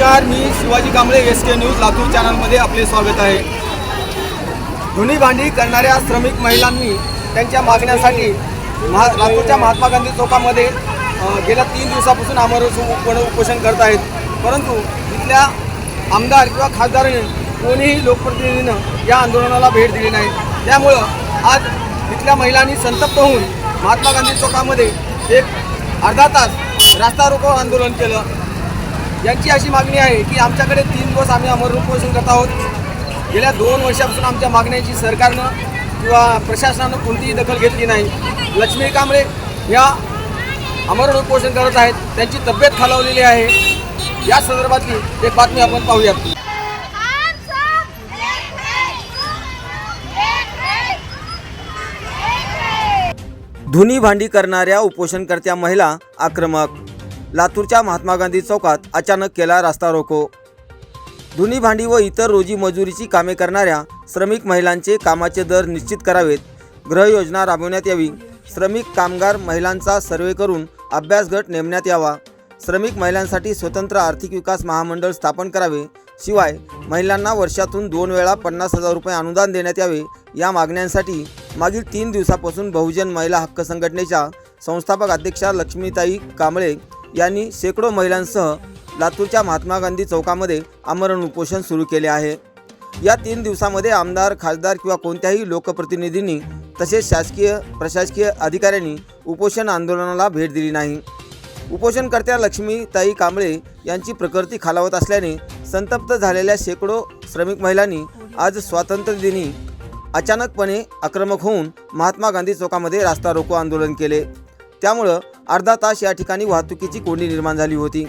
Car मी Shivaji Kamble S K news Latur चॅनलमध्ये आपले स्वागत आहे. धुनी भांडी करणाऱ्या श्रमिक महिलांनी त्यांच्या मागण्यासाठी महा लातूरच्या महात्मा गांधी चौकामध्ये गेल्या तीन दिवसापासून आमरण उपोषण करत आहेत. परंतु इथल्या आमदार किंवा खासदाराने कोणीही लोकप्रतिनिधीनं या आंदोलनाला भेट दिली नाही. त्यामुळं आज इथल्या महिलांनी संतप्त होऊन महात्मा गांधी चौकामध्ये एक अर्धा तास रास्ता रोको आंदोलन केलं. यांची अशी मागणी आहे की आमच्याकडे तीन दिवस आम्ही अमरण उपोषण करत आहोत. गेल्या दोन वर्षापासून आमच्या मागण्याची सरकारनं किंवा प्रशासनानं कोणतीही दखल घेतली नाही. लक्ष्मी कांबळे या अमरण उपोषण करत आहेत. त्यांची तब्येत खालावलेली आहे. या संदर्भातली एक बातमी आपण पाहूयात. धुनी भांडी करणाऱ्या उपोषणकर्त्या महिला आक्रमक लातूरच्या महात्मा गांधी चौकात अचानक केला रास्ता रोको. धुनी भांडी व इतर रोजी मजुरीची कामे करणाऱ्या श्रमिक महिलांचे कामाचे दर निश्चित करावेत. गृहयोजना राबवण्यात यावी. श्रमिक कामगार महिलांचा सर्वे करून अभ्यास गट नेमण्यात यावा. श्रमिक महिलांसाठी स्वतंत्र आर्थिक विकास महामंडळ स्थापन करावे. शिवाय महिलांना वर्षातून दोन वेळा पन्नास हजार रुपये अनुदान देण्यात यावे या मागण्यांसाठी मागील तीन दिवसापासून बहुजन महिला हक्क संघटनेच्या संस्थापक अध्यक्षा लक्ष्मीताई कांबळे यांनी शेकडो महिलांसह लातूरच्या महात्मा गांधी चौकामध्ये आमरण उपोषण सुरू केले आहे. या तीन दिवसामध्ये आमदार खासदार किंवा कोणत्याही लोकप्रतिनिधींनी तसेच शासकीय प्रशासकीय अधिकाऱ्यांनी उपोषण आंदोलनाला भेट दिली नाही. उपोषणकर्त्या लक्ष्मीताई कांबळे यांची प्रकृती खालावत असल्याने संतप्त झालेल्या शेकडो श्रमिक महिलांनी आज स्वातंत्र्यदिनी अचानकपणे आक्रमक होऊन महात्मा गांधी चौकामध्ये रास्ता रोको आंदोलन केले. त्यामुळं अर्धा तास या ठिकाणी वाहतुकीची कोंडी निर्माण झाली होती.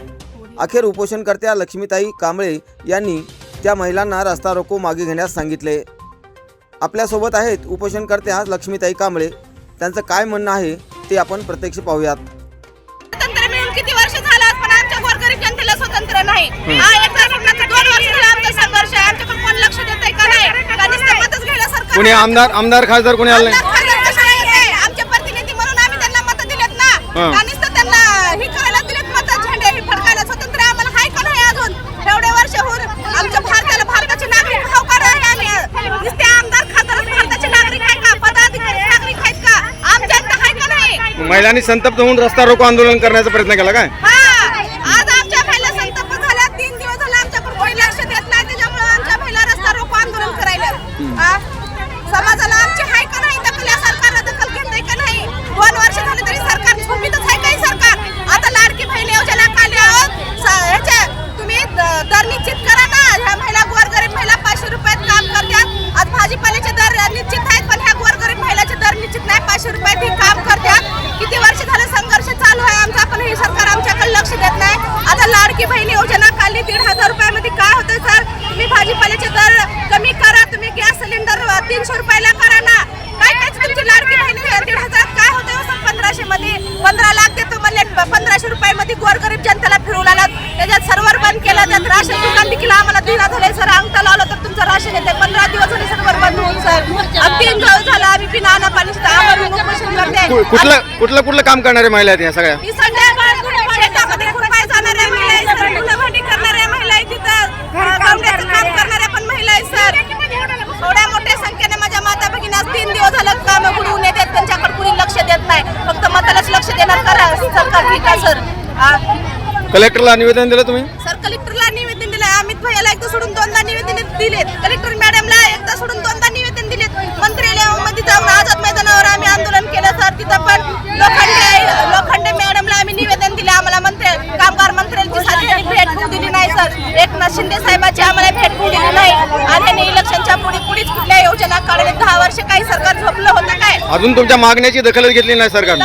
अखेर उपोषणकर्त्या लक्ष्मीताई कांबळे यांनी त्या महिलांना रस्ता रोको मागे घेण्यास सांगितले. आपल्यासोबत आहेत उपोषणकर्त्या लक्ष्मीताई कांबळे. त्यांचं काय म्हणणं आहे ते आपण प्रत्यक्ष पाहूयात. स्वतंत्र मिळून किती वर्ष झालं पण आमच्या गोरगरीब जनतेला स्वतंत्र नाही. हा एक तासाचा दोन वर्ष झालं आमचा संघर्ष आहे. आमच्याकडे कोण लक्ष देतंय का नाही? का नुसतं मतच घ्यायला सरकार कोणी आमदार आमदार खासदार कोणी आलं नाही आमदार खासदार कशाला येते? आमचे प्रतिनिधी म्हणून आम्ही त्यांना मत त्यांना ही करायला दिलेत मत झेंडे ही फडकायला. स्वतंत्र आम्हाला. हाय का नाही अजून? एवढे वर्ष होऊन आमच्या भारताला भारताचे नागरिक भाव का आहे आम्ही. नुसते आमदार खासदार भारताचे नागरिक का? पदाधिकारी नागरिक आहेत का? आम जनता आहे का नाही महिलांनी संतप्त होऊन रस्ता रोको आंदोलन करण्याचा प्रयत्न केला काय हा आज आमच्या महिला संताप झाल्या तीन दिवस झाले आमच्याकडे कोणी लक्ष देत नाही त्याच्यामुळे आमच्या महिला रस्ता रोको आंदोलन करायला हा? समाजाला आमची हाय का नाही दखल या सरकारला दखल घेतय का नाही दोन वर्ष झाले तरी सरकार झोपीतच आहे काही सरकार आता लाडकी बहीण योजना काढली आहोत स- ह्याच्या तुम्ही द- दर निश्चित करा ना. ह्या महिला गोरगरीब महिला पाचशे रुपयात काम करतात. आज भाजीपाल्याचे दर निश्चित आहेत पण ह्या गोरगरीब महिलाचे दर निश्चित नाही. पाचशे रुपयात ही काम करतात. किती वर्ष झाले संघर्ष चालू आहे आमचा पण हे सरकार आमच्याकडे लक्ष देत नाही. आता लाडकी बहीण योजना काढली दीड हजार रुपयामध्ये काय होतं सर? तुम्ही भाजीपाल्याचे दर कमी करा तुम्ही गॅस सिलेंडर तीनशे रुपयाला करा ना. काय काय तुमची लाडकी बहीण दीड हजारात काय होतं हो सर? पंधराशे मध्ये पंधरा लाख देतो म्हणले पंधराशे रुपयामध्ये गोरगरीब जनतेला फिरवून आलात त्याच्यात सर्व्हर बंद केला त्यात राशन दुकान देखील आम्हाला दिला झालंय सर अंगठा लावलं तर तुमचं राशन येते पंधरा दिवस झाले सर्व्हर बंद होऊन सर अब तीन दिवस झालं आम्ही बिना अन्न पाणी सुद्धा आम्हाला उपोषण करते कु- कुठलं कुठलं कुठलं काम करणारे महिला आहेत या सगळ्या? ही संध्याकाळ शेतामध्ये खुरपाय जाणाऱ्या महिला सर? भांडी करणाऱ्या महिला तिथं काम करणाऱ्या पण महिला आहेत सर. थोड्या मोठ्या संख्येने माझ्या माता भगिनी आज तीन दिवस झालं काम बुडवून येतात त्यांच्याकडे कुणी लक्ष देत नाही. फक्त मतालाच लक्ष देणार करा सरकार? ठीक आहे सर. हा. कलेक्टरला निवेदन दिलं तुम्ही? सर कलेक्टरला निवेदन दिलं अमित भैयाला एकदा सोडून दोनदा निवेदन दिलेत. कलेक्टर मॅडमला एकदा सोडून दोनदा निवेदन दिलेत मंत्रालयामध्ये जाऊन आझाद मैदानावर आम्ही आंदोलन केलं सर तिथं पण लोखंडे लोखंडे मॅडमला आम्ही निवेदन दिले आम्हाला मंत्री कामगार मंत्र्यांची साधी भेट सर एकनाथ शिंदे साहेबांची आम्हाला भेट दिली नाही. आणि इलेक्शनच्या पुढे पुढेच कुठल्या योजना काढले दहा वर्ष काही सरकार झोपलं होतं काय? अजून तुमच्या मागण्याची दखल घेतली नाही सरकारने.